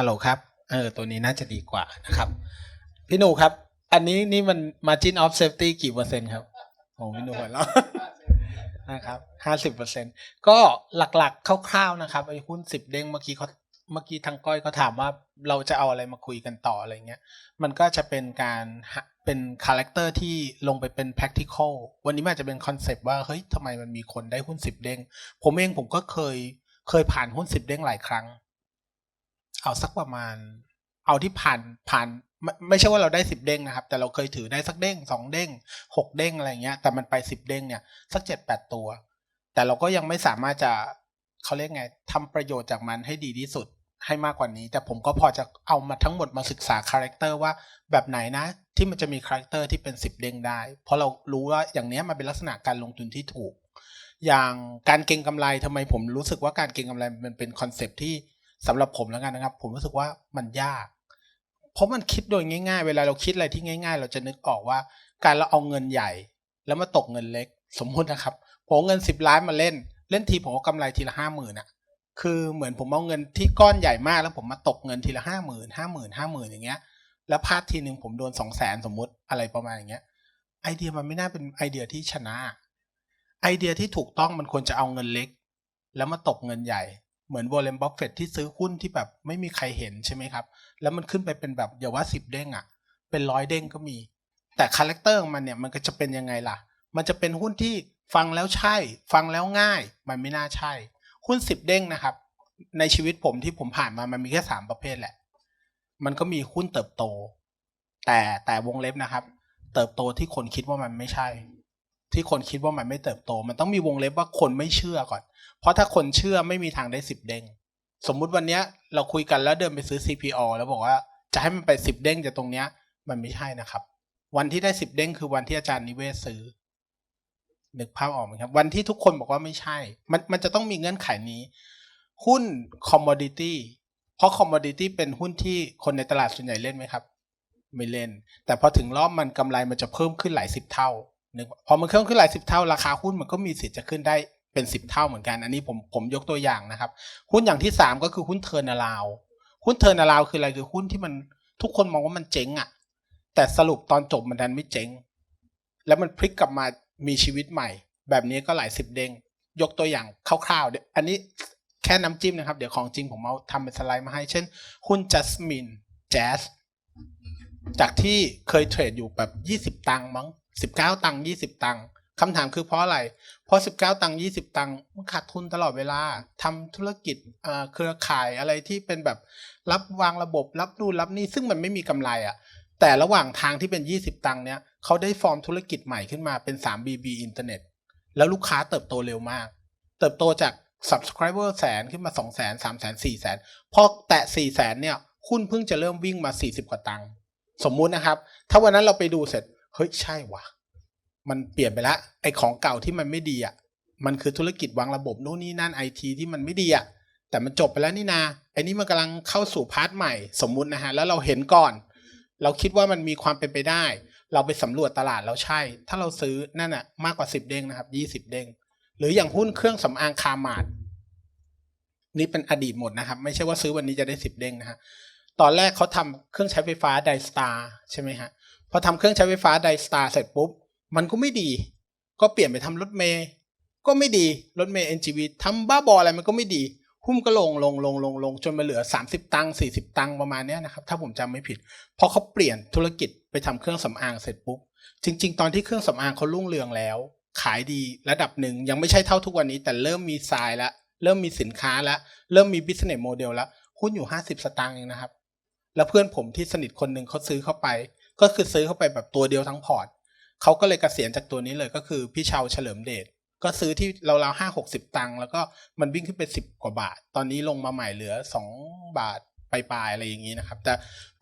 ฮัลโหลครับ เออ ตัวนี้น่าจะดีกว่านะครับ พี่หนูครับ อันนี้นี่มัน margin of safety กี่เปอร์เซ็นต์ครับโอ้พี่หนูหัวเราะนะครับห้าสิบเปอร์เซ็นก็หลักๆ คร่าวๆ นะครับไอ้หุ้นสิบเด้งเมื่อกี้เขาเมื่อกี้ทางก้อยเขาถามว่าเราจะเอาอะไรมาคุยกันต่ออะไรเงี้ย มันก็จะเป็นการเป็นคาแรคเตอร์ที่ลงไปเป็น practical วันนี้มันจะเป็นคอนเซปต์ว่าเฮ้ยทำไมมันมีคนได้หุ้นสิบเด้ง ผมเองผมก็เคยเคยผ่านหุ้นสิบเด้งหลายครั้ง เอาสักประมาณ เอาที่ผ่านผ่านไม่ไม่ใช่ว่าเราได้สิบเด้งนะครับ แต่เราเคยถือได้สักเด้งสองเด้งหกเด้งอะไรเงี้ย แต่มันไปสิบเด้งเนี่ยสักเจ็ดแปดตัว แต่เราก็ยังไม่สามารถจะเขาเรียกไงทำประโยชน์จากมันให้ดีที่สุดให้มากกว่านี้ แต่ผมก็พอจะเอามาทั้งหมดมาศึกษาคาแรคเตอร์ว่าแบบไหนนะ ที่มันจะมีคาแรคเตอร์ที่เป็นสิบเด้งได้ เพราะเรารู้ว่าอย่างเนี้ยมันเป็นลักษณะการลงทุนที่ถูก อย่างการเก็งกำไรทำไมผมรู้สึกว่าการเก็งกำไรมันเป็นคอนเซปที่ สำหรับผมแล้วกันนะครับ ผมรู้สึกว่ามันยาก เพราะมันคิดโดยง่าย ๆ เวลาเราคิดอะไรที่ง่าย ๆ เราจะนึกออกว่า การเราเอาเงินใหญ่ แล้วมาตกเงินเล็ก สมมุตินะครับผมเงินสิบล้านมาเล่น เล่นทีผมก็กำไรทีละห้าหมื่นอะคือเหมือนผมเอาเงินที่ก้อนใหญ่มากแล้วผมมาตกเงินทีละห้าหมื่นห้าหมื่นห้าหมื่นอย่างเงี้ย แล้วพลาดทีหนึ่งผมโดนสองแสนสมมุติอะไรประมาณอย่างเงี้ย ไอเดียมันไม่น่าเป็นไอเดียที่ชนะ ไอเดียที่ถูกต้องมันควรจะเอาเงินเล็ก แล้วมาตกเงินใหญ่ เหมือนวอลเลนบัฟเฟตที่ซื้อหุ้นที่แบบไม่มีใครเห็นใช่ไหมครับ แล้วมันขึ้นไปเป็นแบบอย่าว่าสิบเด้งอะ่ะ เป็นร้อยเด้งก็มี แต่คาแรคเตอร์มันเนี่ยมันก็จะเป็นยังไงล่ะ มันจะเป็นหุ้นที่ฟังแล้วใช่ ฟังแล้วง่าย มันไม่น่าใช่ หุ้นสิบเด้งนะครับ ในชีวิตผมที่ผมผ่านมามันมีแค่สามประเภทแหละ มันก็มีหุ้นเติบโต แต่แต่วงเล็บนะครับ เติบโตที่คนคิดว่ามันไม่ใช่ ที่คนคิดว่ามันไม่เติบโต มันต้องมีวงเล็บว่าคนไม่เชื่อก่อน เพราะถ้าคนเชื่อไม่มีทางได้สิบเด้ง สมมุติวันเนี้ยเราคุยกันแล้วเดินไปซื้อ CPO แล้วบอกว่าจะให้มันไปสิบเด้งจากตรงเนี้ย มันไม่ใช่นะครับ วันที่ได้สิบเด้งคือวันที่อาจารย์นิเวศซื้อนึกภาพออกไหมครับ วันที่ทุกคนบอกว่าไม่ใช่ มันมันจะต้องมีเงื่อนไขนี้ หุ้นคอมม o ดิตี้เพราะคอมม o ดิตี้เป็นหุ้นที่คนในตลาดส่วนใหญ่เล่นไหมครับ ไม่เล่น แต่พอถึงรอบมันกำไรมันจะเพิ่มขึ้นหลายสิบเท่านึกพอมันเพิ่มขึ้นหลายสิบเท่าราคาหุ้นมันก็มีสิทธิ์จะขึ้นได้ เป็นสิบเท่าเหมือนกัน อันนี้ผมผมยกตัวอย่างนะครับ หุ้นอย่างที่สามก็คือหุ้นเทอร์นาลาวหุ้นเทอร์นาลาวคืออะไรคือหุ้นที่มันทุกคนมองว่ามันเจ๊งอะ่ะ แต่สรุปตอนจบมันดันไม่เจ๊ง แล้วมันพลิกกลับมามีชีวิตใหม่ แบบนี้ก็หลายสิบเด้งยกตัวอย่างคร่าวๆเดี๋ยวอันนี้แค่น้ำจิ้มนะครับ เดี๋ยวของจริงผมเอาทำเป็นสไลด์มาให้ เช่น หุ้นจัสมินแจ๊สจากที่เคยเทรดอยู่แบบยี่สิบ20 ตังค์มั้งสิบเก้าตังค์ยี่สิบตังค์ คำถามคือเพราะอะไร เพราะสิบเก้าตังค์ยี่สิบตังค์มันขาดทุนตลอดเวลาทำธุรกิจเครือข่ายอะไรที่เป็นแบบรับวางระบบรับนู่นรับนี่ซึ่งมันไม่มีกำไรอะ่ะแต่ระหว่างทางที่เป็น 20 ตังค์เนี้ยเขาได้ฟอร์มธุรกิจใหม่ขึ้นมาเป็น 3BB อินเทอร์เน็ตแล้วลูกค้าเติบโตเร็วมาก เติบโตจาก subscriber แสนขึ้นมา 2 0 0 0 0 0 3 0 0 0 4 0 0 0 0พอแตะ4 0 0 0 0 0เนี่ยหุ้นเพิ่งจะเริ่มวิ่งมา 40 กว่าตังค์สมมุตินะครับ ถ้าวันนั้นเราไปดูเสร็จ เฮ้ย ใช่ว่ะ มันเปลี่ยนไปแล้วไอ้ของเก่าที่มันไม่ดีอะมันคือธุรกิจวางระบบนู่นนี่นั่นไอทีที่มันไม่ดีอะแต่มันจบไปแล้วนี่นาไอ้นี่มันกำลังเข้าสู่พาร์ทใหม่สมมุตินะฮะแล้วเราเห็นก่อน เราคิดว่ามันมีความเป็นไปได้ เราไปสำรวจตลาดแล้วใช่ ถ้าเราซื้อนั่นน่ะมากกว่าสิบเด้งนะครับยี่สิบเด้งหรืออย่างหุ้นเครื่องสำอางคามาดนี่เป็นอดีตหมดนะครับ ไม่ใช่ว่าซื้อวันนี้จะได้สิบเด้งนะฮะตอนแรกเขาทำเครื่องใช้ไฟฟ้าไดสตาร์ใช่ไหมฮะพอทำเครื่องใช้ไฟฟ้าไดสตาร์เสร็จปุ๊บ มันก็ไม่ดี ก็เปลี่ยนไปทำรถเมย์ก็ไม่ดีรถเมย์ NGV ทำบ้าบออะไรมันก็ไม่ดี หุ้นก็ลงลงลงลงลงจนมาเหลือ 30 ตังค์40 ตังค์ประมาณนี้นะครับ ถ้าผมจำไม่ผิดพอเขาเปลี่ยนธุรกิจไปทำเครื่องสำอางเสร็จปุ๊บจริง ๆ ตอนที่เครื่องสำอางเขารุ่งเรืองแล้ว ขายดีระดับหนึ่งยังไม่ใช่เท่าทุกวันนี้ แต่เริ่มมีทรายล้วเริ่มมีสินค้าล้วเริ่มมี business model แล้วหุ้นอยู่ 50 สตางค์เองนะครับ แล้วเพื่อนผมที่สนิทคนหนึ่งเขาซื้อเข้าไป ก็คือซื้อเข้าไปแบบตัวเดียวทั้งพอร์ต เขาก็เลยเกษียณจากตัวนี้เลยก็คือพี่ชาวเฉลิมเดชก็ซื้อที่เราๆห้าหกสิบตังค์แล้วก็มันวิ่งขึ้นไปสิบกว่าบาท ตอนนี้ลงมาใหม่เหลือสองบาทปลายๆอะไรอย่างนี้นะครับ แต่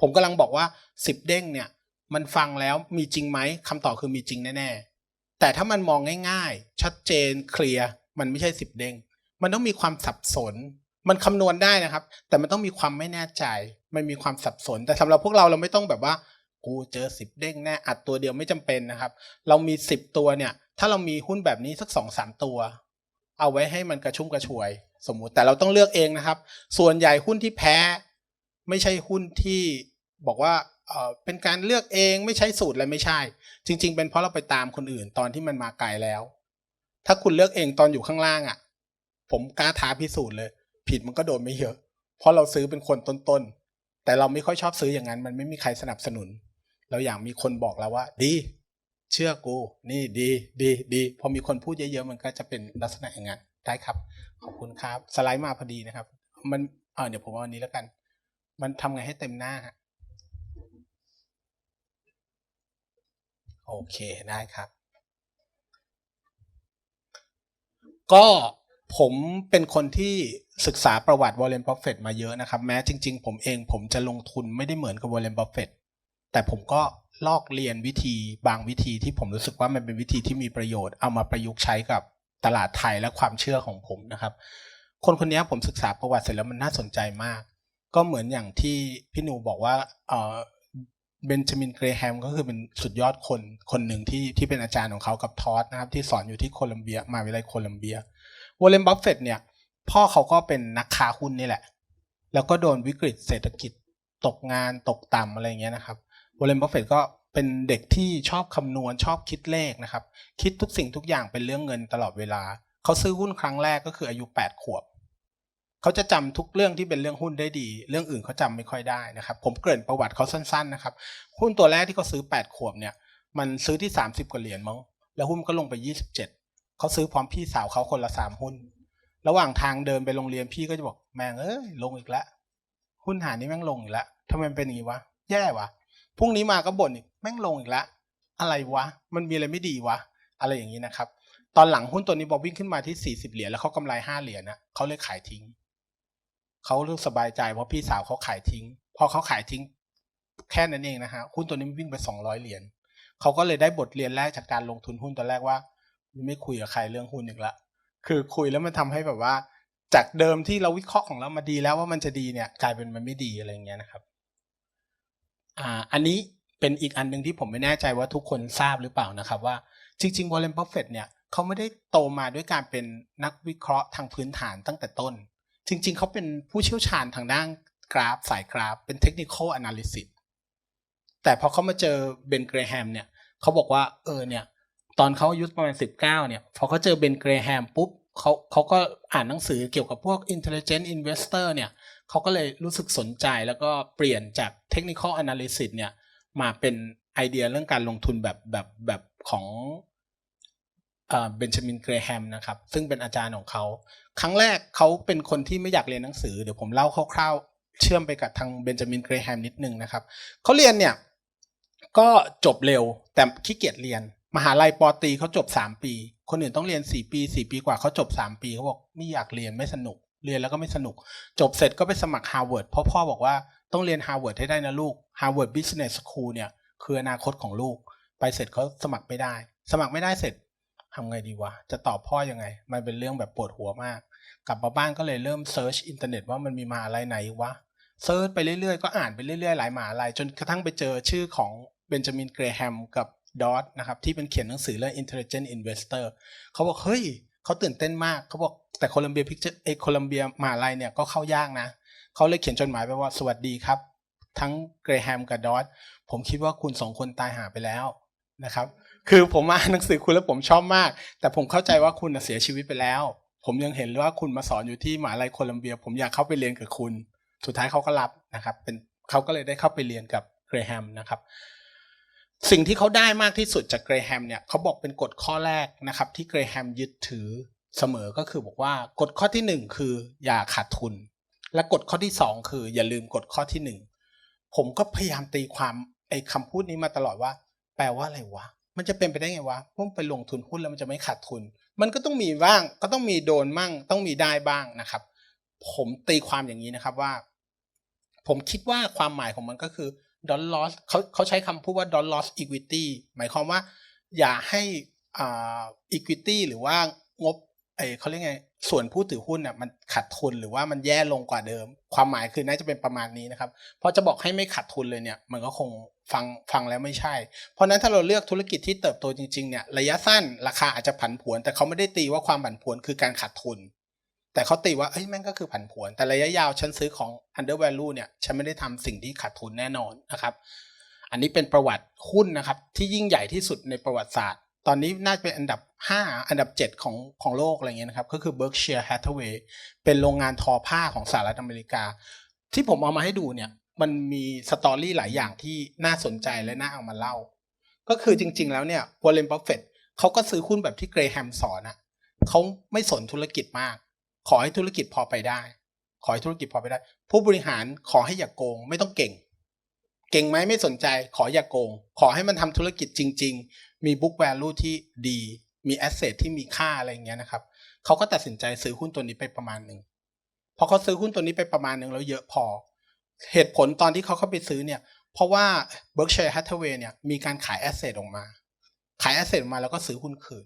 ผมกำลังบอกว่าสิบเด้งเนี่ย มันฟังแล้วมีจริงไหมคำตอบคือมีจริงแน่ๆ แต่ถ้ามันมองง่ายๆ ชัดเจนเคลียร์มันไม่ใช่สิบเด้ง มันต้องมีความสับสน มันคำนวณได้นะครับ แต่มันต้องมีความไม่แน่ใจ มันมีความสับสน แต่สำหรับพวกเราเราไม่ต้องแบบว่า กูเจอสิบเด้งแน่อัดตัวเดียวไม่จำเป็นนะครับ เรามีสิบตัวเนี่ย ถ้าเรามีหุ้นแบบนี้สักสองสามตัว เอาไว้ให้มันกระชุ่มกระชวย สมมุติแต่เราต้องเลือกเองนะครับ ส่วนใหญ่หุ้นที่แพ้ ไม่ใช่หุ้นที่บอกว่าเออเป็นการเลือกเองไม่ใช่สูตรอะไรไม่ใช่ จริง ๆ เป็นเพราะเราไปตามคนอื่นตอนที่มันมาไกลแล้ว ถ้าคุณเลือกเองตอนอยู่ข้างล่างอะ่ะ ผมกล้าท้าพิสูจน์เลย ผิดมันก็โดนไม่เยอะ เพราะเราซื้อเป็นคนต้นๆแต่เราไม่ค่อยชอบซื้ออย่างนั้น มันไม่มีใครสนับสนุน เราอยากมีคนบอกเราว่า ดี เชื่อกู นี่ดีดีดีพอมีคนพูดเยอะๆมันก็จะเป็นลักษณะอย่างนั้นได้ครับ ขอบคุณครับ สไลด์มาพอดีนะครับ มันเออเดี๋ยวผมเอาอันนี้แล้วกัน มันทำไงให้เต็มหน้าฮะโอเคได้ครับ ก็ผมเป็นคนที่ศึกษาประวัติวอลเลนบัฟเฟตมาเยอะนะครับ แม้จริง ๆ ผมเองผมจะลงทุนไม่ได้เหมือนกับวอลเลนบัฟเฟต แต่ผมก็ลอกเรียนวิธีบางวิธีที่ผมรู้สึกว่ามันเป็นวิธีที่มีประโยชน์เอามาประยุกต์ใช้กับตลาดไทยและความเชื่อของผมนะครับ คนคนนี้ผมศึกษาประวัติเสร็จแล้วมันน่าสนใจมาก ก็เหมือนอย่างที่พี่หนูบอกว่าเออเบนจามินเกรแฮมก็คือเป็นสุดยอดคนคนหนึ่งที่ที่เป็นอาจารย์ของเขากับทอสนะครับที่สอนอยู่ที่โคลัมเบียมหาวิทยาลัยโคลัมเบียวอลเลนบัฟเฟตเนี่ยพ่อเขาก็เป็นนักค้าหุ้นนี่แหละ แล้วก็โดนวิกฤตเศรษฐกิจตกงานตกต่ำอะไรเงี้ยนะครับ วอลเลนบัฟเฟตก็เป็นเด็กที่ชอบคำนวณชอบคิดเลขนะครับ คิดทุกสิ่งทุกอย่างเป็นเรื่องเงินตลอดเวลา เขาซื้อหุ้นครั้งแรกก็คืออายุ 8 ขวบ เขาจะจำทุกเรื่องที่เป็นเรื่องหุ้นได้ดี เรื่องอื่นเขาจำไม่ค่อยได้นะครับ ผมเกริ่นประวัติเขาสั้นๆนะครับ หุ้นตัวแรกที่เขาซื้อ 8 ขวบเนี่ย มันซื้อที่ 30 กว่าเหรียญมั้ง แล้วหุ้นก็ลงไป 27 เขาซื้อพร้อมพี่สาวเขาคนละสามหุ้น ระหว่างทางเดินไปโรงเรียนพี่ก็จะบอกแม่งเอ้ยลงอีกแล้ว หุ้นหานี้แม่งลงอีกแล้วทำไมเป็นอย่างนี้วะ แย่วะ พรุ่งนี้มาก็บ่นอีกแม่งลงอีกล้วอะไรวะ มันมีอะไรไม่ดีวะ อะไรอย่างนี้นะครับ ตอนหลังหุ้นตัวนี้บอวิ่งขึ้นมาที่ 40 เหรียญแล้วเขากำไร 5 เหรียญนะเขาเลยขายทิ้ง เขาเรื่องสบายใจเพราะพี่สาวเขาขายทิ้ง พอเขาขายทิ้ง แค่นั้นเองนะฮะหุ้นตัวนี้วิ่งไป 200 เหรียญเขาก็เลยได้บทเรียนแรกจากการลงทุนหุ้นตัวแรกว่าไม่คุยกับใครเรื่องหุ้นอีกละ คือคุยแล้วมันทำให้แบบว่า จากเดิมที่เราวิเคราะห์ของเรามาดีแล้วว่ามันจะดีเนี่ยกลายเป็นมันไม่ดีอะไรอย่างเงี้ยนะครับ อ่าอันนี้เป็นอีกอันหนึ่งที่ผมไม่แน่ใจว่าทุกคนทราบหรือเปล่านะครับว่าจริงๆวอลเลนบัฟเฟตเนี่ยเขาไม่ได้โตมาด้วยการเป็นนักวิเคราะห์ทางพื้นฐานตั้งแต่ต้น จริง ๆ เขาเป็นผู้เชี่ยวชาญทางด้านกราฟสายกราฟเป็นเทคนิคอลแอนาลิซิสแต่พอเขามาเจอเบนเกรแฮมเนี่ยเขาบอกว่าเออเนี่ยตอนเขาอายุประมาณสิบเก้าเนี่ยพอเขาเจอเบนเกรแฮมปุ๊บเขาเขาก็อ่านหนังสือเกี่ยวกับพวก intelligent investor เนี่ย เขาก็เลยรู้สึกสนใจแล้วก็เปลี่ยนจาก technical analysis เนี่ยมาเป็นไอเดียเรื่องการลงทุนแบบแบบแบบของเบนจามินเกรแฮมนะครับซึ่งเป็นอาจารย์ของเขา ครั้งแรกเขาเป็นคนที่ไม่อยากเรียนหนังสือ เดี๋ยวผมเล่าคร่าวๆ เชื่อมไปกับทางเบนจามินเกรแฮมนิดนึงนะครับเขาเรียนเนี่ยก็จบเร็วแต่ขี้เกียจเรียน มหาลัยปอตีเขาจบ 3 ปี คนอื่นต้องเรียน 4 ปี 4 ปีกว่าเขาจบ 3 ปีเขาบอกไม่อยากเรียนไม่สนุก เรียนแล้วก็ไม่สนุก จบเสร็จก็ไปสมัครฮาร์วาร์ดเพราะพ่อบอกว่าต้องเรียนฮาร์วาร์ดให้ได้นะลูกฮาร์วาร์ดบิสเนสสคูลเนี่ย คืออนาคตของลูก ไปเสร็จเขาสมัครไม่ได้ สมัครไม่ได้เสร็จทำไงดีวะ จะตอบพ่อยังไง มันเป็นเรื่องแบบปวดหัวมาก กลับมาบ้านก็เลยเริ่มเซิร์ชอินเทอร์เน็ตว่ามันมีมหาลัยไหนวะเซิร์ชไปเรื่อยๆ ก็อ่านไปเรื่อยๆ หลายมหาลัยจนกระทั่งไปเจอชื่อของเบนจามินเกรแฮมกับดอตนะครับที่เป็นเขียนหนังสือเรื่อง intelligent investor เขาบอก เฮ้ย เขาตื่นเต้นมากเขาบอกแต่โคลัมเบียพิกเจอร์เอโคลัมเบียมหาลัยเนี่ยก็เข้ายากนะเขาเลยเขียนจดหมายไปว่าสวัสดีครับ ทั้งเกรแฮมกับดอตผมคิดว่าคุณสองคนตายหาไปแล้วนะครับคือผมอ่านหนังสือคุณแล้วผมชอบมาก แต่ผมเข้าใจว่าคุณเสียชีวิตไปแล้ว ผมยังเห็นว่าคุณมาสอนอยู่ที่มหาลัยโคลัมเบีย ผมอยากเข้าไปเรียนกับคุณ สุดท้ายเขาก็รับนะครับเป็นเขาก็เลยได้เข้าไปเรียนกับเกรแฮมนะครับ สิ่งที่เขาได้มากที่สุดจากเกรแฮมเนี่ยเขาบอกเป็นกฎข้อแรกนะครับที่เกรแฮมยึดถือเสมอก็คือบอกว่ากฎข้อที่หนึ่งคืออย่าขาดทุน และกฎข้อที่สองคือ อย่าลืมกฎข้อที่หนึ่งผมก็พยายามตีความไอ้คำพูดนี้มาตลอดว่า แปลว่าอะไรวะ มันจะเป็นไปได้ไงวะพวกไปลงทุนหุ้นแล้วมันจะไม่ขาดทุน มันก็ต้องมีบ้าง ก็ต้องมีโดนมั่ง ต้องมีได้บ้างนะครับ ผมตีความอย่างนี้นะครับว่า ผมคิดว่าความหมายของมันก็คือ don loss เขาเขาใช้คำพูดว่า don loss equity หมายความว่าอย่าให้อ่า equity หรือว่างบไอเขาเรียกไง ส่วนผู้ถือหุ้นอะมันขาดทุนหรือว่ามันแย่ลงกว่าเดิม ความหมายคือน่าจะเป็นประมาณนี้นะครับเพราะจะบอกให้ไม่ขาดทุนเลยเนี่ย มันก็คงฟังฟังแล้วไม่ใช่ เพราะนั้นถ้าเราเลือกธุรกิจที่เติบโตจริงๆเนี่ยระยะสั้นราคาอาจจะผันผวน แต่เขาไม่ได้ตีว่าความผันผวนคือการขาดทุน แต่เขาตีว่าเอ้ยแม่งก็คือผันผวน แต่ระยะยาวฉันซื้อของ under value เนี่ยฉันไม่ได้ทำสิ่งที่ขาดทุนแน่นอนนะครับ อันนี้เป็นประวัติหุ้นนะครับ ที่ยิ่งใหญ่ที่สุดในประวัติศาสตร์ ตอนนี้น่าจะเป็นอันดับ 5 อันดับ 7 ของของโลกอะไรเงี้ยนะครับ ก็คือ Berkshire Hathaway เป็นโรงงานทอผ้าของสหรัฐอเมริกา ที่ผมเอามาให้ดูเนี่ยมันมีสตอรี่หลายอย่างที่น่าสนใจและน่าเอามาเล่า ก็คือจริง ๆ แล้วเนี่ยวอลเลนบัฟเฟตเขาก็ซื้อหุ้นแบบที่เกรแฮมสอนอะเขาไม่สนธุรกิจมาก ขอให้ธุรกิจพอไปได้ ขอให้ธุรกิจพอไปได้ ผู้บริหารขอให้อย่ากโกง ไม่ต้องเก่ง เก่งไหมไม่สนใจ ขออย่ากโกง ขอให้มันทำธุรกิจจริง ๆ มี book value ที่ดี มี asset ที่มีค่าอะไรอย่างเงี้ยนะครับเขาก็ตัดสินใจซื้อหุ้นตัวนี้ไปประมาณหนึ่งพอเขาซื้อหุ้นตัวนี้ไปประมาณหนึ่งแล้วเยอะพอ เหตุผลตอนที่เขาเข้าไปซื้อเนี่ย เพราะว่า Berkshire Hathaway เนี่ยมีการขาย asset ออกมา ขาย asset ออกมาแล้วก็ซื้อหุ้นคืน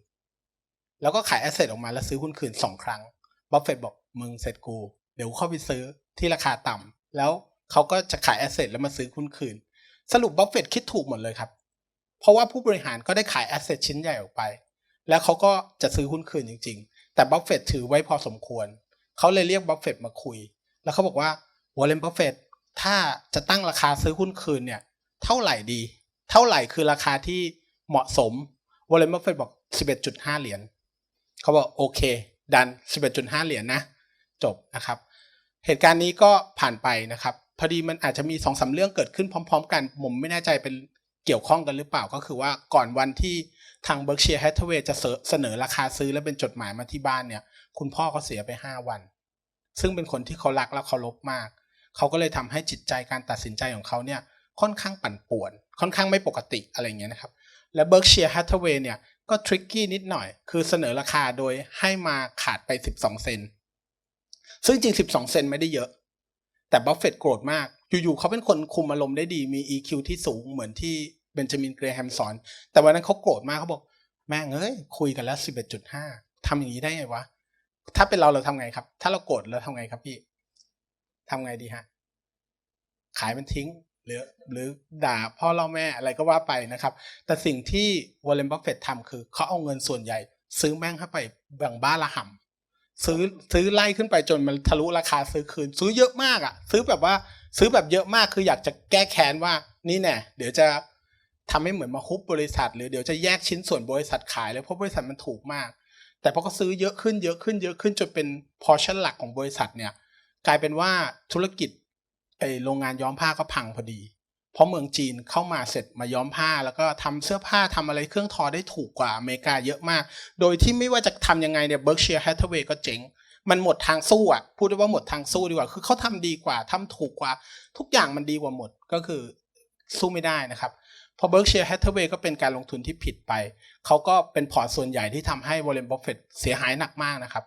แล้วก็ขาย asset ออกมาแล้วซื้อหุ้นคืนสองครั้ง บัฟเฟตบอกมึงเสร็จกู เดี๋ยวเข้าไปซื้อที่ราคาต่ำแล้วเขาก็จะขาย asset แล้วมาซื้อหุ้นคืน สรุปบัฟเฟตคิดถูกหมดเลยครับ เพราะว่าผู้บริหารก็ได้ขาย asset ชิ้นใหญ่ออกไป แล้วเขาก็จะซื้อหุ้นคืนจริง ๆ แต่บัฟเฟตถือไว้พอสมควร เขาเลยเรียกบัฟเฟตมาคุย แล้วเขาบอกว่าวอลเลนบัฟเฟตถ้าจะตั้งราคาซื้อหุ้นคืนเนี่ย เท่าไหร่ดี เท่าไหร่คือราคาที่เหมาะสมวอลเลนบัฟเฟตบอก 11.5 เหรียญเขาบอกโอเค ดัน 11.5 เหรียญนะ จบนะครับ เหตุการณ์นี้ก็ผ่านไปนะครับ พอดีมันอาจจะมีสองสาเรื่องเกิดขึ้นพร้อม ๆ กันผมไม่แน่ใจเป็นเกี่ยวข้องกันหรือเปล่าก็คือว่าก่อนวันที่ทาง Berkshire Hathaway จะเสนอราคาซื้อและเป็นจดหมายมาที่บ้านเนี่ย คุณพ่อเขาเสียไป 5 วัน ซึ่งเป็นคนที่เขารักและเคารพมาก เขาก็เลยทำให้จิตใจการตัดสินใจของเขาเนี่ยค่อนข้างปั่นป่วน ค่อนข้างไม่ปกติอะไรเงี้ยนะครับ และ Berkshire Hathaway เนี่ย ก็ทริกกี้นิดหน่อย คือเสนอราคาโดยให้มาขาดไป 12 เซน ซึ่งจริง 12 เซนไม่ได้เยอะ แต่บัฟเฟตโกรธมาก อยู่ๆเขาเป็นคนคุมอารมณ์ได้ดี มี EQ ที่สูงเหมือนที่เบนจามินเกรแฮมสอน แต่วันนั้นเขาโกรธมากเขาบอก แม่งเอ้ย คุยกันแล้ว 11.5ทำอย่างนี้ได้ไงวะ ถ้าเป็นเราเราทำไงครับ ถ้าเราโกรธเราทำไงครับพี่ทำไงดีฮะ ขายมันทิ้ง หรือหรือด่าพ่อเล่าแม่อะไรก็ว่าไปนะครับ แต่สิ่งที่วอลเลนบัฟเฟตทำคือเขาเอาเงินส่วนใหญ่ ซื้อแม่งเข้าไปแบ่งบ้านละห่ำซื้อซื้อไล่ขึ้นไปจนมันทะลุราคาซื้อคืน ซื้อเยอะมากอะ่ะ ซื้อแบบว่าซื้อแบบเยอะมากคืออยากจะแก้แค้นว่านี่แน่เดี๋ยวจะทำให้เหมือนมาคุบบริษัท หรือเดี๋ยวจะแยกชิ้นส่วนบริษัทขายเลยเพราะบริษัทมันถูกมาก แต่พอเขาซื้อเยอะขึ้นเยอะขึ้นเยอะขึ้นจนเป็นพอชั่นหลักของบริษัทเนี่ยกลายเป็นว่าธุรกิจ ไอโรงงานย้อมผ้าก็พังพอดี เพราะเมืองจีนเข้ามาเสร็จมาย้อมผ้า แล้วก็ทำเสื้อผ้าทำอะไรเครื่องทอได้ถูกกว่าอเมริกาเยอะมาก โดยที่ไม่ว่าจะทำยังไงเนี่ย Berkshire Hathaway ก็เจ๊งมันหมดทางสู้อะพูดได้ว่าหมดทางสู้ดีกว่า คือเขาทำดีกว่าทำถูกกว่า ทุกอย่างมันดีกว่าหมดก็คือสู้ไม่ได้นะครับพอ Berkshire Hathaway ก็เป็นการลงทุนที่ผิดไป เขาก็เป็นพอร์ตส่วนใหญ่ที่ทำให้ Warren Buffett เสียหายหนักมากนะครับ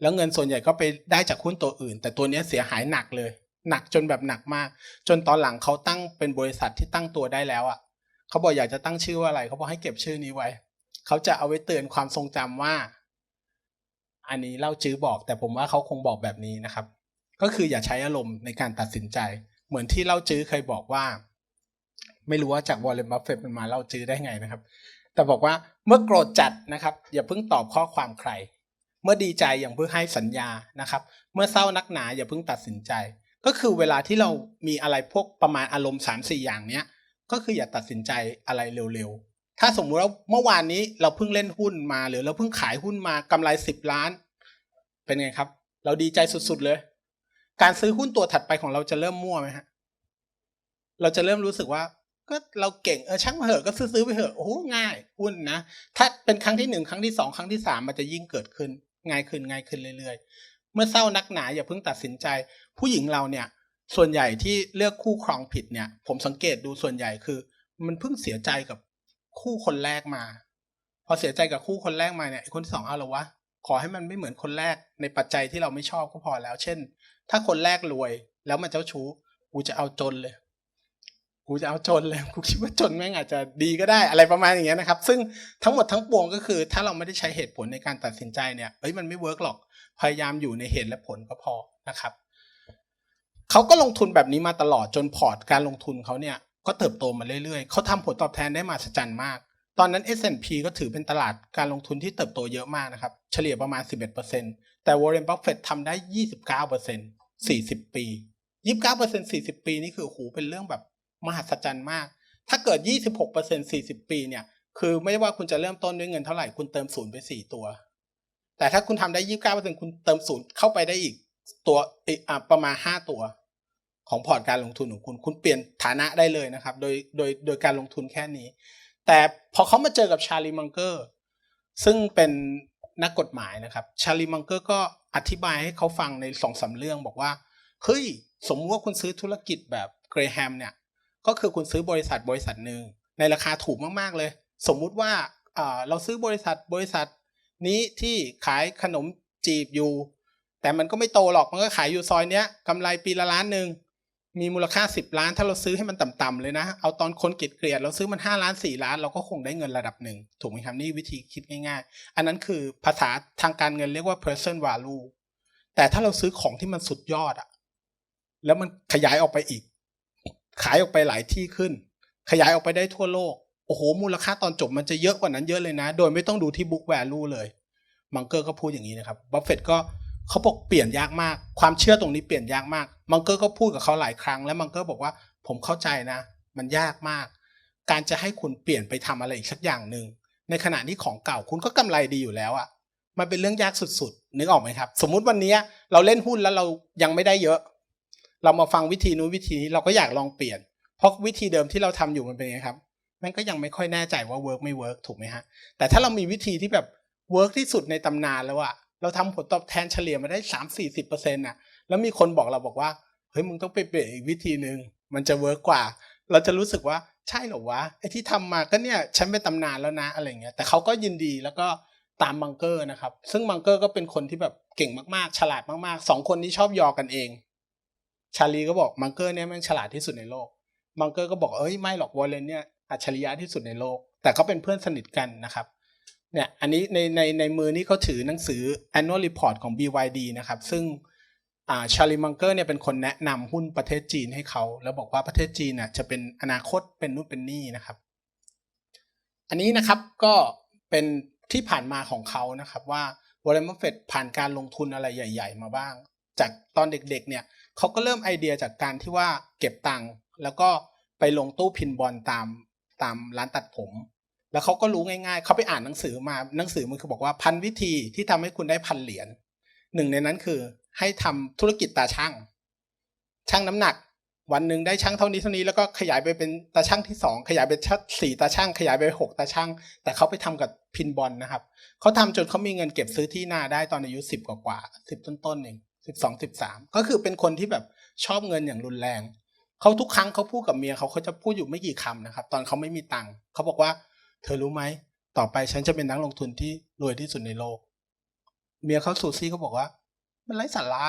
แล้วเงินส่วนใหญ่ก็ไปได้จากหุ้นตัวอื่น แต่ตัวนี้เสียหายหนักเลย หนักจนแบบหนักมาก จนตอนหลังเขาตั้งเป็นบริษัทที่ตั้งตัวได้แล้วอะเขาบอกอยากจะตั้งชื่อว่าอะไรเขาบอกให้เก็บชื่อนี้ไว้เขาจะเอาไว้เตือนความทรงจำว่า อันนี้เล่าจื้อบอก แต่ผมว่าเขาคงบอกแบบนี้นะครับ ก็คืออย่าใช้อารมณ์ในการตัดสินใจ เหมือนที่เล่าจื้อเคยบอกว่า ไม่รู้ว่าจากวอลเลนบัฟเฟตมันมาเล่าจื้อได้ไงนะครับ แต่บอกว่าเมื่อโกรธจัดนะครับ อย่าเพิ่งตอบข้อความใคร เมื่อดีใจอย่างเพิ่งให้สัญญานะครับ เมื่อเศร้านักหนาอย่าเพิ่งตัดสินใจ ก็คือเวลาที่เรามีอะไรพวกประมาณอารมณ์สามสี่อย่างเนี้ย ก็คืออย่าตัดสินใจอะไรเร็วๆ ถ้าสมมุติว่าเมื่อวานนี้เราเพิ่งเล่นหุ้นมา หรือเราเพิ่งขายหุ้นมากำไรสิบล้าน เป็นไงครับ เราดีใจสุดๆเลย การซื้อหุ้นตัวถัดไปของเราจะเริ่มมั่วไหมฮะ เราจะเริ่มรู้สึกว่า ก็เราเก่งเออช่างมาเหอะก็ซื้อๆไปเหอะโอ้ง่ายหุ้นนะถ้าเป็นครั้งที่หนึ่งครั้งที่สองครั้งที่สามมันจะยิ่งเกิดขึ้นง่ายขึ้นง่ายขึ้นเรื่อยๆ เมื่อเศร้านักหนาอย่าเพิ่งตัดสินใจ ผู้หญิงเราเนี่ย ส่วนใหญ่ที่เลือกคู่ครองผิดเนี่ย ผมสังเกตดูส่วนใหญ่คือ มันเพิ่งเสียใจกับคู่คนแรกมา พอเสียใจกับคู่คนแรกมาเนี่ยคนที่สองเอาเหรอวะขอให้มันไม่เหมือนคนแรกในปัจจัยที่เราไม่ชอบก็พอแล้ว เช่น ถ้าคนแรกรวยแล้วมันเจ้าชู้กูจะเอาจนเลยกูจะเอาจนเลยกูคิดว่าจนแม่งอาจจะดีก็ได้อะไรประมาณอย่างเงี้ยนะครับ ซึ่งทั้งหมดทั้งปวงก็คือ ถ้าเราไม่ได้ใช้เหตุผลในการตัดสินใจเนี่ยเอ้ยมันไม่เวิร์กหรอก พยายามอยู่ในเหตุและผลก็พอนะครับเขาก็ลงทุนแบบนี้มาตลอดจนพอร์ตการลงทุนเขาเนี่ยก็เติบโตมาเรื่อยๆ เขาทำผลตอบแทนได้มาสจันมาก ตอนนั้น S&P ก็ถือเป็นตลาดการลงทุนที่เติบโตเยอะมากนะครับ เฉลี่ยประมาณ 11%แต่วอร์เรนบัฟเฟตทำได้ยี่สิบเก้าเปอร์เซ็นสี่สิบปียี่สิบเก้าเปอร์เซ็นสี่สิบปีนี่คือโอ้โหเป็นเรื่องแบบมหัศจรรย์มาก ถ้าเกิดยี่สิบหกเปอร์เซ็นสี่สิบปีเนี่ย คือไม่ว่าคุณจะเริ่มต้นด้วยเงินเท่าไหร่ คุณเติมศูนย์ไปสี่ตัว แต่ถ้าคุณทำได้ยี่สิบเก้าเปอร์เซ็นคุณเติมศูนย์เข้าไปได้อีกตัวอีกอะประมาณห้าตัว ของพอร์ตการลงทุนของคุณ คุณเปลี่ยนฐานะได้เลยนะครับ โดยโดยโดยการลงทุนแค่นี้ แต่พอเขามาเจอกับชาลีมังเกอร์ซึ่งเป็นนักกฎหมายนะครับ ชาลีมังเกอร์ก็อธิบายให้เขาฟังในสองสามเรื่องบอกว่า เฮ้ย สมมติว่าคุณซื้อธุรกิจแบบเกรแฮมเนี่ย ก็คือคุณซื้อบริษัทบริษัทหนึ่งในราคาถูกมาก ๆ เลย สมมุติว่าเราซื้อบริษัทบริษัท นี้ที่ขายขนมจีบอยู่ แต่มันก็ไม่โตหรอกมันก็ขายอยู่ซอยเนี้ยกำไรปีละล้านหนึ่งมีมูลค่า 10 ล้าน ถ้าเราซื้อให้มันต่ำๆเลยนะ เอาตอนคนเกลียดเกลียดเราซื้อมัน 5 ล้าน 4 ล้าน เราก็คงได้เงินระดับหนึ่ง ถูกไหมครับนี่วิธีคิดง่ายๆ อันนั้นคือภาษาทางการเงินเรียกว่า person value แต่ถ้าเราซื้อของที่มันสุดยอดอะแล้วมันขยายออกไปอีก ขายออกไปหลายที่ขึ้น ขยายออกไปได้ทั่วโลก โอ้โหมูลค่าตอนจบมันจะเยอะกว่านั้นเยอะเลยนะ โดยไม่ต้องดูที่ book value เลย มังเกอร์ก็พูดอย่างนี้นะครับบัฟเฟตก็เขาบอกเปลี่ยนยากมาก ความเชื่อตรงนี้เปลี่ยนยากมาก มังเกอร์ก็พูดกับเขาหลายครั้ง แล้วมังเกอร์บอกว่าผมเข้าใจนะ มันยากมาก การจะให้คุณเปลี่ยนไปทำอะไรอีกสักอย่างหนึ่งในขณะที่ของเก่าคุณก็กำไรดีอยู่แล้วอะ่ะ มันเป็นเรื่องยากสุดๆ นึกออกไหมครับ สมมุติวันนี้เราเล่นหุ้นแล้วเรายังไม่ได้เยอะ เรามาฟังวิธีนู้นวิธีนี้เราก็อยากลองเปลี่ยน เพราะวิธีเดิมที่เราทำอยู่มันเป็นไงครับ มันก็ยังไม่ค่อยแน่ใจว่าเวิร์กไม่เวิร์กถูกไหมฮะ แต่ถ้าเรามีวิธีที่แบบเวิร์กที่สุดในตำนานแล้วอะเราทำผลตอบแทนเฉลี่ยมาได้สามสี่สิบเปอร์เซ็นต์ะแล้วมีคนบอกเราบอกว่า เฮ้ยมึงต้องไปเปลี่ยนอีกวิธีหนึ่งมันจะเวิร์กกว่า เราจะรู้สึกว่าใช่เหรอวะไอ้ที่ทำมาก็เนี่ยฉันเป็นตำนานแล้วนะอะไรเงี้ยแต่เขาก็ยินดีแล้วก็ตามมังเกอร์นะครับ ซึ่งมังเกอร์ก็เป็นคนที่แบบเก่งมากๆ ฉลาดมากๆสองคนนี้ชอบยอกันเอง ชาลีก็บอกมังเกอร์เนี่ยแม่งฉลาดที่สุดในโลกมังเกอร์ก็บอกเอ้ยไม่หรอกวอลเลนเนี่ย อัจฉริยะที่สุดในโลก แต่เขาเป็นเพื่อนสนิทกันนะครับเนี่ยอันนี้ในในในมือนี่เขาถือหนังสือ annual report ของ BYD นะครับ ซึ่งอ่าชาลีมังเกอร์เนี่ยเป็นคนแนะนำหุ้นประเทศจีนให้เขา แล้วบอกว่าประเทศจีนน่ะจะเป็นอนาคตเป็นนู่นเป็นนี่นะครับ อันนี้นะครับก็เป็นที่ผ่านมาของเขานะครับว่าวอร์เรนบัฟเฟตผ่านการลงทุนอะไรใหญ่ ๆ มาบ้าง จากตอนเด็กๆเนี่ยเขาก็เริ่มไอเดียจากการที่ว่าเก็บตังค์แล้วก็ไปลงตู้พินบอลตาม ตามร้านตัดผม แล้วเขาก็รู้ง่าย ๆ เขาไปอ่านหนังสือมาหนังสือมันคือบอกว่าพันวิธีที่ทำให้คุณได้พันเหรียญหนึ่งในนั้นคือให้ทำธุรกิจตาช่าง ช่างน้ำหนัก วันหนึ่งได้ช่างเท่านี้เท่านี้แล้วก็ขยายไปเป็นตาช่างที่สองขยายเป็นชัดสี่ตาช่าง ขยายไปหกตาช่าง แต่เขาไปทำกับพินบอลนะครับเขาทำจนเขามีเงินเก็บซื้อที่นาได้ตอนอายุสิบกว่าๆสิบต้นๆเองสิบสองสิบสามก็คือเป็นคนที่แบบชอบเงินอย่างรุนแรง เขาทุกครั้งเขาพูดกับเมียเขาเขาจะพูดอยู่ไม่กี่คำนะครับ ตอนเขาไม่มีตังค์เขาบอกว่า เธอรู้ไหมต่อไปฉันจะเป็นนักลงทุนที่รวยที่สุดในโลก เมียเขาซูซี่เขาบอกว่า มันไร้สาระ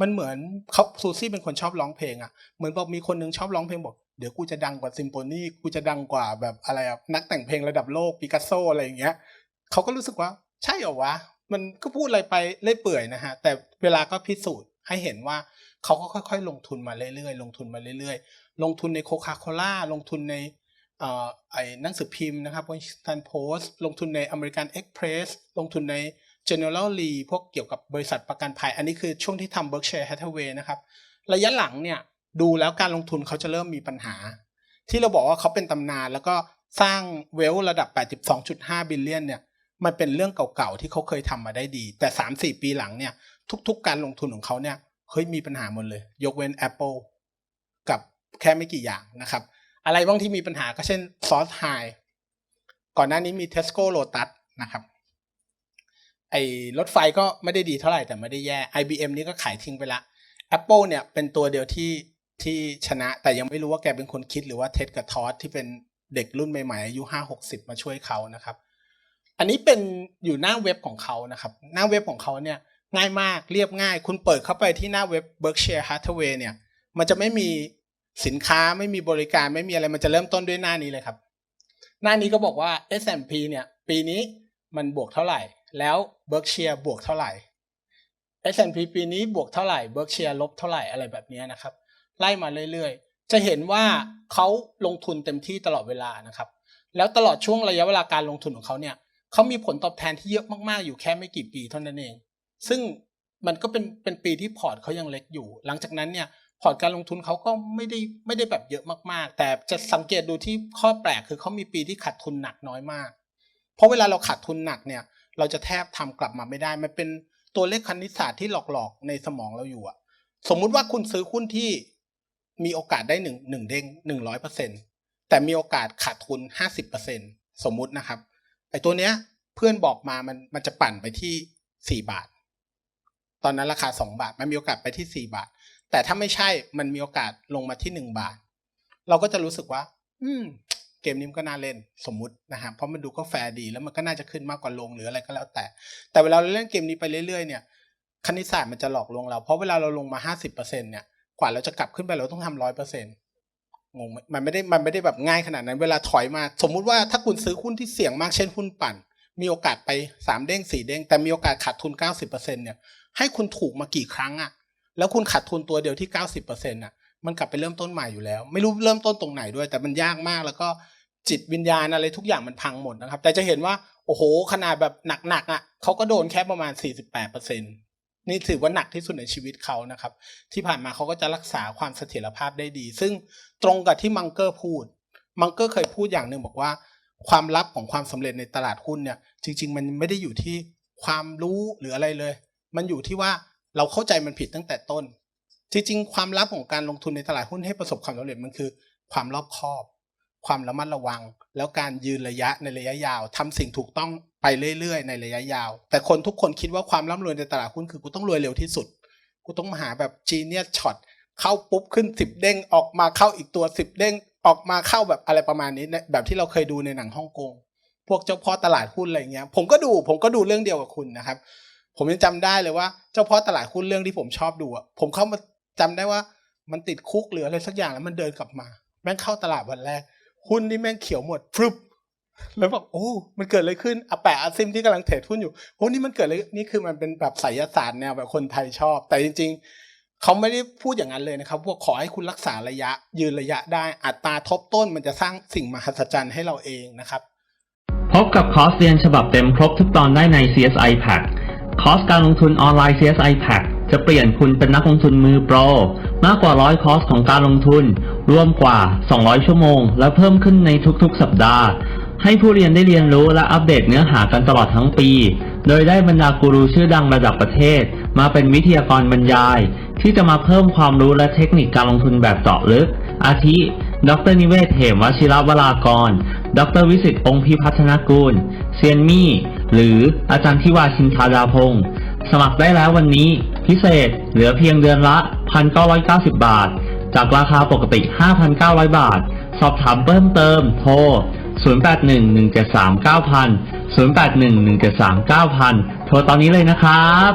มันเหมือนเขาซูซี่เป็นคนชอบร้องเพลงอะ่ะเหมือนบอกมีคนนึงชอบร้องเพลงบอกเดี๋ยวกูจะดังกว่าซิมโฟนีกูจะดังกว่าแบบอะไรอะนักแต่งเพลงระดับโลกปิกัสโซอะไรอย่างเงี้ยเขาก็รู้สึกว่า ใช่เหรอวะ มันก็พูดอะไรไปเล่ยเปื่อยนะฮะ แต่เวลาก็พิสูจน์ให้เห็นว่า เขาก็ค่อยๆ ลงทุนมาเรื่อยๆ ลงทุนมาเรื่อยๆ ลงทุนในโคคาโคล่าลงทุนในไอ้หนังสือพิมพ์นะครับ Washington Post ลงทุนใน American Express ลงทุนใน General Lee พวกเกี่ยวกับบริษัทประกันภัย อันนี้คือช่วงที่ทำ Berkshire Hathaway นะครับ ระยะหลังเนี่ยดูแล้วการลงทุนเขาจะเริ่มมีปัญหา ที่เราบอกว่าเขาเป็นตำนานแล้วก็สร้างเวลระดับ 82.5 บิลเลียนเนี่ยมันเป็นเรื่องเก่าๆ ที่เขาเคยทำมาได้ดี แต่ 3-4 ปีหลังเนี่ยทุกๆ การลงทุนของเขาเนี่ย เฮ้ยมีปัญหาหมดเลย ยกเว้น Apple กับแค่ไม่กี่อย่างนะครับ อะไรบ้างที่มีปัญหาก็เช่นซอสไฮก่อนหน้านี้มี Tesco Lotus นะครับไอ้รถไฟก็ไม่ได้ดีเท่าไหร่แต่ไม่ได้แย่ IBM นี่ก็ขายทิ้งไปละ Apple เนี่ยเป็นตัวเดียวที่ที่ชนะ แต่ยังไม่รู้ว่าแกเป็นคนคิดหรือว่าเท็ดกับทอสที่เป็นเด็กรุ่นใหม่ๆอายุห้าหกสิบมาช่วยเขานะครับ อันนี้เป็นอยู่หน้าเว็บของเขานะครับ หน้าเว็บของเขาเนี่ย ง่ายมากเรียบง่าย คุณเปิดเข้าไปที่หน้าเว็บ Berkshire Hathaway เนี่ย มันจะไม่มีสินค้าไม่มีบริการไม่มีอะไรมันจะเริ่มต้นด้วยหน้านี้เลยครับ หน้านี้ก็บอกว่า S&P เนี่ยปีนี้มันบวกเท่าไหร่ แล้ว Berkshire บวกเท่าไหร่ S&P ปีนี้บวกเท่าไหร่ Berkshire ลบเท่าไหร่อะไรแบบนี้นะครับ ไล่มาเรื่อยๆ จะเห็นว่าเขาลงทุนเต็มที่ตลอดเวลานะครับ แล้วตลอดช่วงระยะเวลาการลงทุนของเขาเนี่ยเขามีผลตอบแทนที่เยอะมากๆ อยู่แค่ไม่กี่ปีเท่านั้นเอง ซึ่งมันก็เป็นเป็นปีที่พอร์ตเขายังเล็กอยู่ หลังจากนั้นเนี่ยพอร์ตการลงทุนเขาก็ไม่ได้ไม่ได้แบบเยอะมากๆ แต่จะสังเกตดูที่ข้อแปลกคือเขามีปีที่ขาดทุนหนักน้อยมาก เพราะเวลาเราขาดทุนหนักเนี่ยเราจะแทบทำกลับมาไม่ได้ มันเป็นตัวเลขคณิตศาสตร์ที่หลอกๆในสมองเราอยู่อะสมมุติว่าคุณซื้อหุ้นที่มีโอกาสได้หนึ่งหนึ่งเด้งหนึ่งร้อยเปอร์เซ็นแต่มีโอกาสขาดทุนห้าสิบเปอร์เซ็นสมมุตินะครับไอ้ตัวเนี้ยเพื่อนบอกมามันมันจะปั่นไปที่สี่บาท ตอนนั้นราคาสองบาท มันมีโอกาสไปที่สี่บาท แต่ถ้าไม่ใช่มันมีโอกาสลงมาที่หนึ่งบาท เราก็จะรู้สึกว่า อืม เกมนี้มันก็น่าเล่นสมมุตินะฮะเพราะมันดูก็แฟร์ดีแล้วมันก็น่าจะขึ้นมากกว่าลงหรืออะไรก็แล้วแต่ แต่เวลาเราเล่นเกมนี้ไปเรื่อยๆเนี่ยคณิตศาสตร์มันจะหลอกลวงเราเพราะเวลาเราลงมาห้าสิบเปอร์เซ็นเนี่ยกว่าเราจะกลับขึ้นไปเราต้องทำร้อยเปอร์เซ็นต์งงมันไม่ได้มันไม่ได้แบบง่ายขนาดนั้น เวลาถอยมา สมมุติว่าถ้าคุณซื้อหุ้นที่เสี่ยงมากเช่นหุ้นปั่น มีโอกาสไปสามเด้งสี่เด้งแต่มีโอกาสขาดทุนเก้าสิบเปอร์เซ็นเนี่ย ให้คุณถูกมากี่ครั้งอะแล้วคุณขาดทุนตัวเดียวที่เก้าสิบเปอร์เซ็นต์อะมันกลับไปเริ่มต้นใหม่อยู่แล้ว ไม่รู้เริ่มต้นตรงไหนด้วย แต่มันยากมากแล้วก็จิตวิญญาณอะไรทุกอย่างมันพังหมดนะครับ แต่จะเห็นว่าโอ้โห ขนาดแบบหนักๆอะเขาก็โดนแค่ประมาณสี่สิบแปดเปอร์เซ็นนี่ถือว่าหนักที่สุดในชีวิตเขานะครับ ที่ผ่านมาเขาก็จะรักษาความเสถียรภาพได้ดี ซึ่งตรงกับที่มังเกอร์พูด มังเกอร์เคยพูดอย่างหนึ่งบอกว่า ความลับของความสำเร็จในตลาดหุ้นเนี่ย จริง ๆ มันไม่ได้อยู่ที่ความรู้หรืออะไรเลย มันอยู่ที่ว่าเราเข้าใจมันผิดตั้งแต่ต้น จริงๆ ความลับของการลงทุนในตลาดหุ้นให้ประสบความสำเร็จมันคือ ความรอบคอบ ความระมัดระวัง แล้วการยืนระยะในระยะยาวทำสิ่งถูกต้องไปเรื่อยๆ ในระยะยาว แต่คนทุกคนคิดว่าความร่ำรวยในตลาดหุ้นคือกูต้องรวยเร็วที่สุด กูต้องมาหาแบบจีเนียสช็อตเข้าปุ๊บขึ้นสิบเด้งออกมาเข้าอีกตัวสิบเด้งออกมาเข้าแบบอะไรประมาณนี้เนี่ยแบบที่เราเคยดูในหนังฮ่องกงพวกเจ้าพ่อตลาดหุ้นอะไรเงี้ยผมก็ดูผมก็ดูเรื่องเดียวกับคุณนะครับ ผมยังจำได้เลยว่า เจ้าพ่อตลาดหุ้นเรื่องที่ผมชอบดูอะผมเข้ามาจำได้ว่ามันติดคุกหรืออะไรสักอย่างแล้วมันเดินกลับมา แม่งเข้าตลาดวันแรก หุ้นนี่แม่งเขียวหมดฟรึบแล้วบอกโอ้ มันเกิดอะไรขึ้นอาแปะอาซิมที่กำลังเทรดหุ้นอยู่โอ้นี่มันเกิดอะไรนี่คือมันเป็นแบบไสยศาสตร์แนวแบบคนไทยชอบ แต่จริง ๆ เขาไม่ได้พูดอย่างนั้นเลยนะครับพวกขอให้คุณรักษาระยะ ยืนระยะได้อัตราทบต้นมันจะสร้างสิ่งมหัศจรรย์ให้เราเองนะครับ พบกับคอร์สเรียนฉบับเต็มครบทุกตอนได้ใน CSI Pack คอร์สการลงทุนออนไลน์ CSI Pack จะเปลี่ยนคุณเป็นนักลงทุนมือโปร มากกว่าร้อยคอร์สของการลงทุน รวมกว่า 200 ชั่วโมง และเพิ่มขึ้นในทุกๆ สัปดาห์ ให้ผู้เรียนได้เรียนรู้และอัปเดตเนื้อหากันตลอดทั้งปี โดยได้บรรดากูรูชื่อดังระดับประเทศ มาเป็นวิทยากรบรรยาย ที่จะมาเพิ่มความรู้และเทคนิคการลงทุนแบบเจาะลึก อาทิ ดรนิเวศเหมวชิรวรากร ดรวิสิตองค์พิพัฒนกูลเซียนมี่ หรืออาจารย์ทิวาชินทาดาพงศ์สมัครได้แล้ววันนี้ พิเศษเหลือเพียงเดือนละ 1,990 บาท จากราคาปกติ 5,900 บาท สอบถามเพิ่มเติมโทร 0811739000 0811739000 โทรตอนนี้เลยนะครับ